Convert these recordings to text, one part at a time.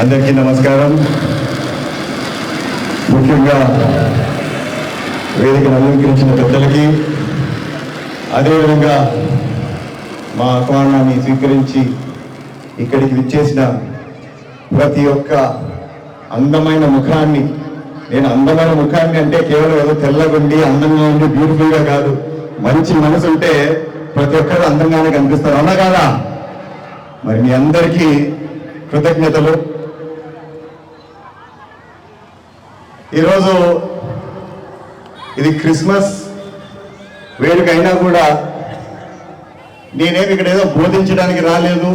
అందరికీ నమస్కారం. ముఖ్యంగా వేదికను అలంకరించిన పెద్దలకి అదేవిధంగా మా ఆహ్వానాన్ని స్వీకరించి ఇక్కడికి విచ్చేసిన ప్రతి ఒక్క అందమైన ముఖాన్ని నేను అందమైన ముఖాన్ని అంటే కేవలం ఏదో తెల్లగుండి అందంగా ఉండి బ్యూటిఫుల్గా కాదు. మంచి మనసు ఉంటే ప్రతి ఒక్కరు అందంగానే కనిపిస్తారు. అన్న కాదా? మరి మీ అందరికీ కృతజ్ఞతలు. ఈరోజు ఇది క్రిస్మస్ వేడుక అయినా కూడా నేనేమి ఇక్కడ ఏదో బోధించడానికి రాలేదు.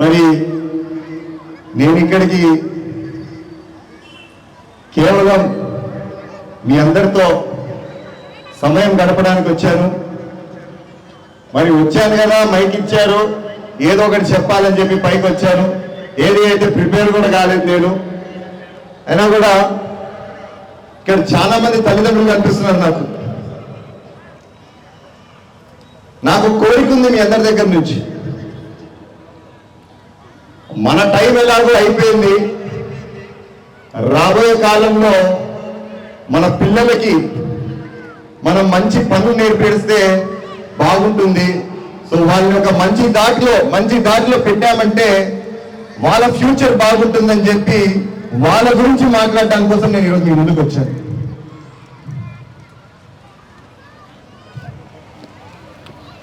మరి నేను ఇక్కడికి కేవలం మీ అందరితో సమయం గడపడానికి వచ్చాను. మరి వచ్చాను కదా మైక్ ఇచ్చారు ఏదో ఒకటి చెప్పాలని చెప్పి పైకి వచ్చాను. ఏది అయితే ప్రిపేర్ కూడా కాలేదు నేను. అయినా కూడా ఇక్కడ చాలా మంది తల్లిదండ్రులు కనిపిస్తున్నారు నాకు. నాకు కోరిక ఉంది మీ అందరి దగ్గర నుంచి. మన టైం ఎలాగో అయిపోయింది. రాబోయే కాలంలో మన పిల్లలకి మనం మంచి పనులు నేర్పిస్తే బాగుంటుంది. సో వాళ్ళ యొక్క మంచి దాటిలో మంచి దాటిలో పెట్టామంటే వాళ్ళ ఫ్యూచర్ బాగుంటుందని చెప్పి వాళ్ళ గురించి మాట్లాడడానికి కోసం నేను ఈరోజు మీ ముందుకు వచ్చాను.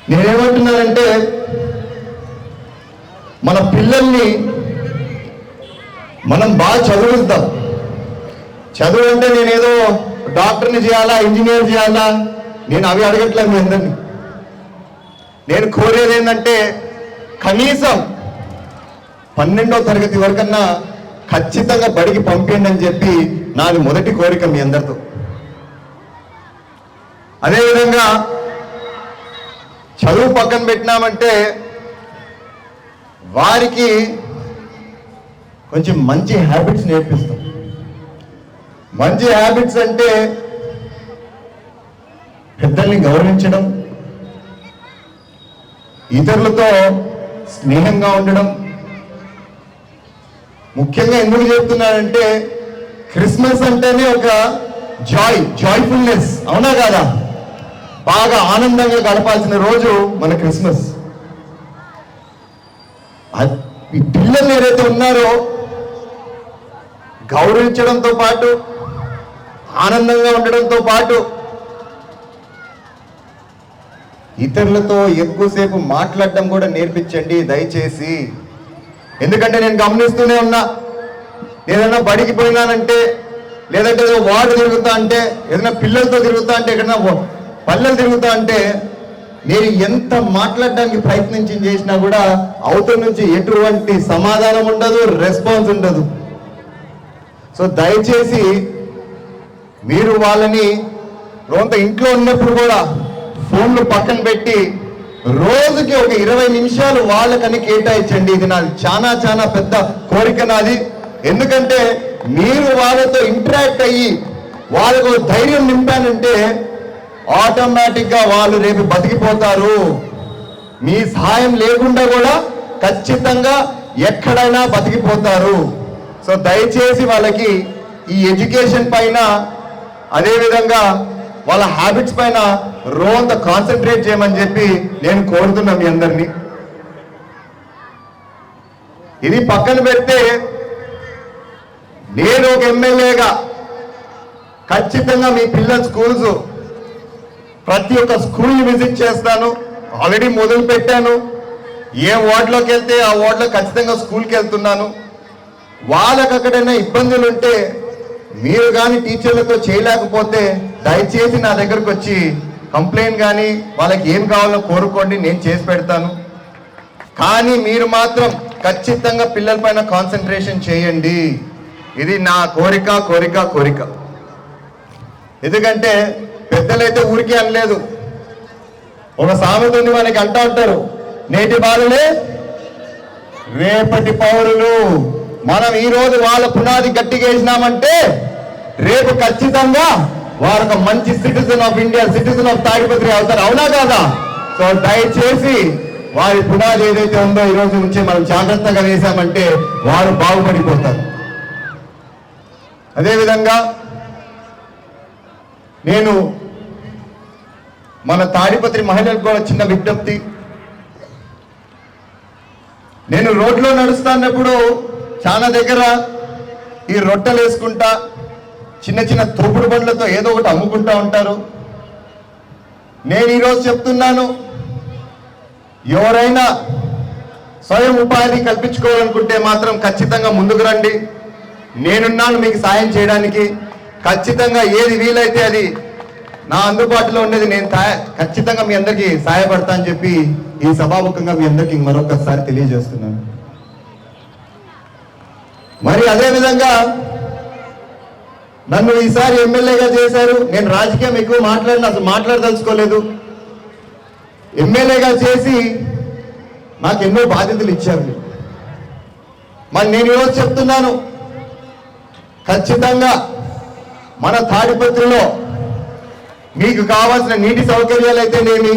నేనేమంటున్నానంటే మన పిల్లల్ని మనం బాగా చదువుతాం. చదువు అంటే నేనేదో డాక్టర్ని చేయాలా ఇంజనీర్ చేయాలా? నేను అవి అడగట్లేదు మీ అందరినీ. నేను కోరేది ఏంటంటే కనీసం పన్నెండో తరగతి వరకన్నా ఖచ్చితంగా బడికి పంపిండి అని చెప్పి నాది మొదటి కోరిక మీ అందరితో. అదేవిధంగా చదువు పక్కన పెట్టినామంటే వారికి కొంచెం మంచి హ్యాబిట్స్ నేర్పిస్తాం. మంచి హ్యాబిట్స్ అంటే పెద్దల్ని గౌరవించడం ఇతరులతో స్నేహంగా ఉండడం ముఖ్యంగా ఎందుకు చెప్తున్నానంటే క్రిస్మస్ అంటేనే ఒక జాయ్ జాయ్ఫుల్నెస్. అవునా కాదా? బాగా ఆనందంగా గడపాల్సిన రోజు మన క్రిస్మస్. ఈ పిల్లలు ఏదైతే ఉన్నారో గౌరవించడంతో పాటు ఆనందంగా ఉండడంతో పాటు ఇతరులతో ఎక్కువసేపు మాట్లాడడం కూడా నేర్పించండి. దయచేసి ఎందుకంటే నేను గమనిస్తూనే ఉన్నా ఏదైనా బడికి పోయినానంటే లేదంటే ఏదో వార్డు తిరుగుతా అంటే ఏదైనా పిల్లలతో తిరుగుతా అంటే ఎక్కడైనా పల్లెలు తిరుగుతా అంటే నేను ఎంత మాట్లాడడానికి ప్రయత్నించి చేసినా కూడా అవతల నుంచి ఎటువంటి సమాధానం ఉండదు రెస్పాన్స్ ఉండదు. సో దయచేసి మీరు వాళ్ళని రోంత ఇంట్లో ఉన్నప్పుడు కూడా ఫోన్లు పక్కన పెట్టి రోజుకి ఒక ఇరవై నిమిషాలు వాళ్ళకని కేటాయించండి. ఇది నాది చాలా చాలా పెద్ద కోరిక నాది. ఎందుకంటే మీరు వాళ్ళతో ఇంటరాక్ట్ అయ్యి వాళ్ళకు ధైర్యం నింపానంటే ఆటోమేటిక్గా వాళ్ళు రేపు బతికిపోతారు. మీ సహాయం లేకుండా కూడా ఖచ్చితంగా ఎక్కడైనా బతికిపోతారు. సో దయచేసి వాళ్ళకి ఈ ఎడ్యుకేషన్ పైన అదేవిధంగా వాళ్ళ హ్యాబిట్స్ పైన రోంత కాన్సన్ట్రేట్ చేయమని చెప్పి నేను కోరుతున్నా మీ అందరినీ. ఇది పక్కన పెడితే నేను ఒక ఎమ్మెల్యేగా ఖచ్చితంగా మీ పిల్లల స్కూల్స్ ప్రతి ఒక్క స్కూల్ని విజిట్ చేస్తాను. ఆల్రెడీ మొదలు పెట్టాను. ఏ వార్డులోకి వెళ్తే ఆ వార్డులో ఖచ్చితంగా స్కూల్కి వెళ్తున్నాను. వాళ్ళకి అక్కడైనా ఇబ్బందులు ఉంటే మీరు కానీ టీచర్లతో చేయలేకపోతే దయచేసి నా దగ్గరకు వచ్చి కంప్లైంట్ కానీ వాళ్ళకి ఏం కావాలో కోరుకోండి నేను చేసి పెడతాను. కానీ మీరు మాత్రం ఖచ్చితంగా పిల్లల పైన కాన్సన్ట్రేషన్ చేయండి. ఇది నా కోరిక కోరిక కోరిక. ఎందుకంటే పెద్దలైతే ఊరికే అనలేదు. ఒక సామెత ఉంది మనకి అంటా ఉంటారు నేటి బాలులే రేపటి పౌరులు. మనం ఈరోజు వాళ్ళ పునాది గట్టిగా వేసినామంటే రేపు ఖచ్చితంగా వారు ఒక మంచి citizen of India citizen of Tadipatri అవుతారు. అవునా కాదా? సో దయచేసి వారి పునాది ఏదైతే ఉందో ఈ రోజు నుంచే మనం జాగ్రత్తగా వేసామంటే వారు బాగుపడిపోతారు. అదేవిధంగా నేను మన తాడిపత్రి మహిళలకు కూడా చిన్న విజ్ఞప్తి. నేను రోడ్లో నడుస్తున్నప్పుడు చాలా దగ్గర ఈ రొట్టెలు వేసుకుంటా చిన్న చిన్న తోపుడు బండ్లతో ఏదో ఒకటి అమ్ముకుంటా ఉంటారు. నేను ఈరోజు చెప్తున్నాను ఎవరైనా స్వయం ఉపాధి కల్పించుకోవాలనుకుంటే మాత్రం ఖచ్చితంగా ముందుకు రండి. నేనున్నాను మీకు సాయం చేయడానికి. ఖచ్చితంగా ఏది వీలైతే అది నా అందుబాటులో ఉండేది నేను ఖచ్చితంగా మీ అందరికీ సహాయపడతా అని చెప్పి ఈ సభాముఖంగా మీ అందరికీ మరొకసారి తెలియజేస్తున్నాను. మరి అదే విధంగా నన్ను ఈసారి ఎమ్మెల్యేగా చేశారు. నేను రాజకీయం ఎక్కువ మాట్లాడిన అసలు మాట్లాడదలుచుకోలేదు. ఎమ్మెల్యేగా చేసి నాకు ఎన్నో బాధ్యతలు ఇచ్చారు. మరి నేను ఈరోజు చెప్తున్నాను ఖచ్చితంగా మన తాడిపత్రిలో మీకు కావాల్సిన నీటి సౌకర్యాలు అయితేనేమి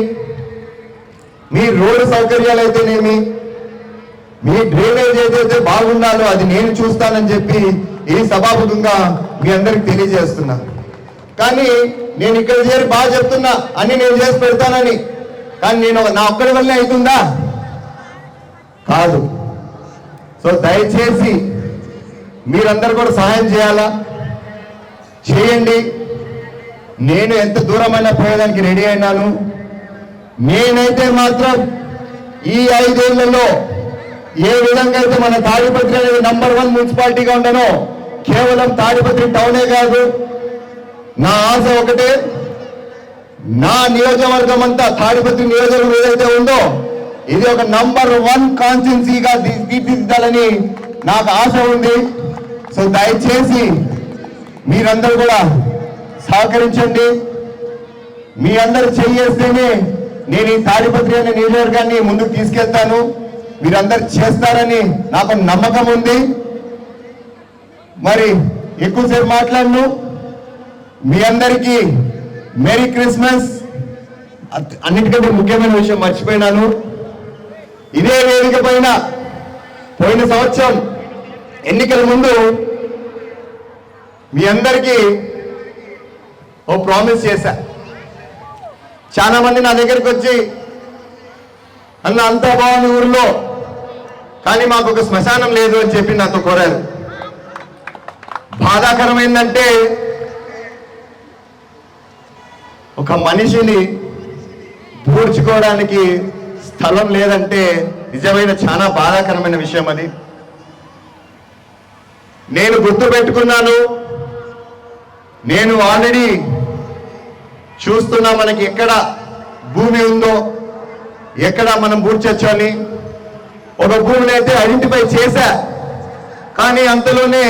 మీ రోడ్డు సౌకర్యాలు అయితేనేమి మీ డ్రైనేజ్ ఏదైతే బాగుండాలో అది నేను చూస్తానని చెప్పి ఈ సభాముఖంగా మీ అందరికి తెలియజేస్తున్నా. కానీ నేను ఇక్కడ చేరి బాగా చెప్తున్నా అన్ని నేను చేసి పెడతానని. కానీ నేను నా ఒక్కడి వల్లే అవుతుందా? కాదు. సో దయచేసి మీరందరూ కూడా సహాయం చేయాలా? చేయండి. నేను ఎంత దూరమైనా పోయేదానికి రెడీ అయినాను. నేనైతే మాత్రం ఈ ఐదేళ్ళలో ఏ విధంగా అయితే మన తాడిపత్రి అనేది నంబర్ వన్ మున్సిపాలిటీగా ఉండనో కేవలం తాడిపత్రి టౌనే కాదు నా ఆశ ఒకటే నా నియోజకవర్గం అంతా తాడిపత్రి నియోజకవర్గం ఏదైతే ఉందో ఇది ఒక నంబర్ వన్ కాన్స్టిట్యున్సీగా తీర్చిదిద్దాలని నాకు ఆశ ఉంది. సో దయచేసి మీరందరూ కూడా సహకరించండి. మీ అందరు చెయ్యేస్తేనే నేను ఈ తాడిపత్రి అనే నియోజకవర్గాన్ని ముందుకు తీసుకెళ్తాను. మీరందరు చేస్తారని నాకు నమ్మకం ఉంది. మరి ఎక్కువసేపు మాట్లాడను. మీ అందరికీ మేరీ క్రిస్మస్. అన్నిటికంటే ముఖ్యమైన విషయం మర్చిపోయినాను. ఇదే వేదిక పైన పోయిన సంవత్సరం ఎన్నికల ముందు మీ అందరికీ ఓ ప్రామిస్ చేశా. చాలా మంది నా దగ్గరికి వచ్చి అన్న అంతా బాగుంది ఊరిలో. కానీ మాకు ఒక శ్మశానం లేదు అని చెప్పి నాతో కోరారు. బాధాకరమైందంటే ఒక మనిషిని పూడ్చుకోవడానికి స్థలం లేదంటే నిజమైన చాలా బాధాకరమైన విషయం అది. నేను గుర్తు పెట్టుకున్నాను. నేను ఆల్రెడీ చూస్తున్నా మనకి ఎక్కడ భూమి ఉందో. ఎక్కడ మనం పూడ్చొచ్చు అని ఒక భూమిని అయితే ఐడెంటిఫై చేశా. కానీ అంతలోనే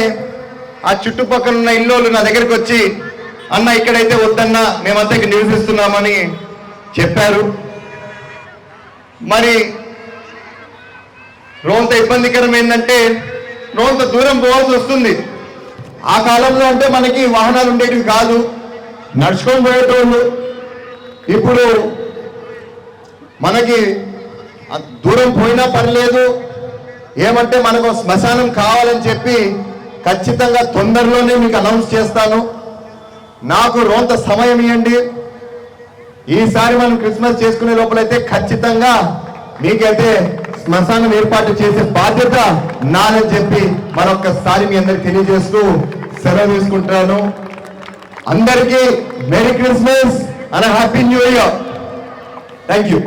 ఆ చుట్టుపక్కల ఉన్న ఇల్లోళ్ళు నా దగ్గరికి వచ్చి అన్న ఇక్కడైతే వద్దన్నా మేమంతా ఇక్కడ నివసిస్తున్నామని చెప్పారు. మరి రోంత ఇబ్బందికరం ఏంటంటే రోంత దూరం పోవాల్సి వస్తుంది. ఆ కాలంలో అంటే మనకి వాహనాలు ఉండేటివి కాదు. నడుచుకొని పోయేటోళ్ళు ఇప్పుడు మనకి దూరం పోయినా పర్లేదు. ఏమంటే మనకు శ్మశానం కావాలని చెప్పి ఖచ్చితంగా తొందరలోనే మీకు అనౌన్స్ చేస్తాను. నాకు రోంత సమయం ఇవ్వండి ఈసారి మనం క్రిస్మస్ చేసుకునే లోపలైతే ఖచ్చితంగా మీకైతే శ్మశానం ఏర్పాటు చేసే బాధ్యత నానని చెప్పి మరొకసారి మీ అందరికి తెలియజేస్తూ సెలవు తీసుకుంటున్నాను. అందరికీ merry Christmas and happy new year thank you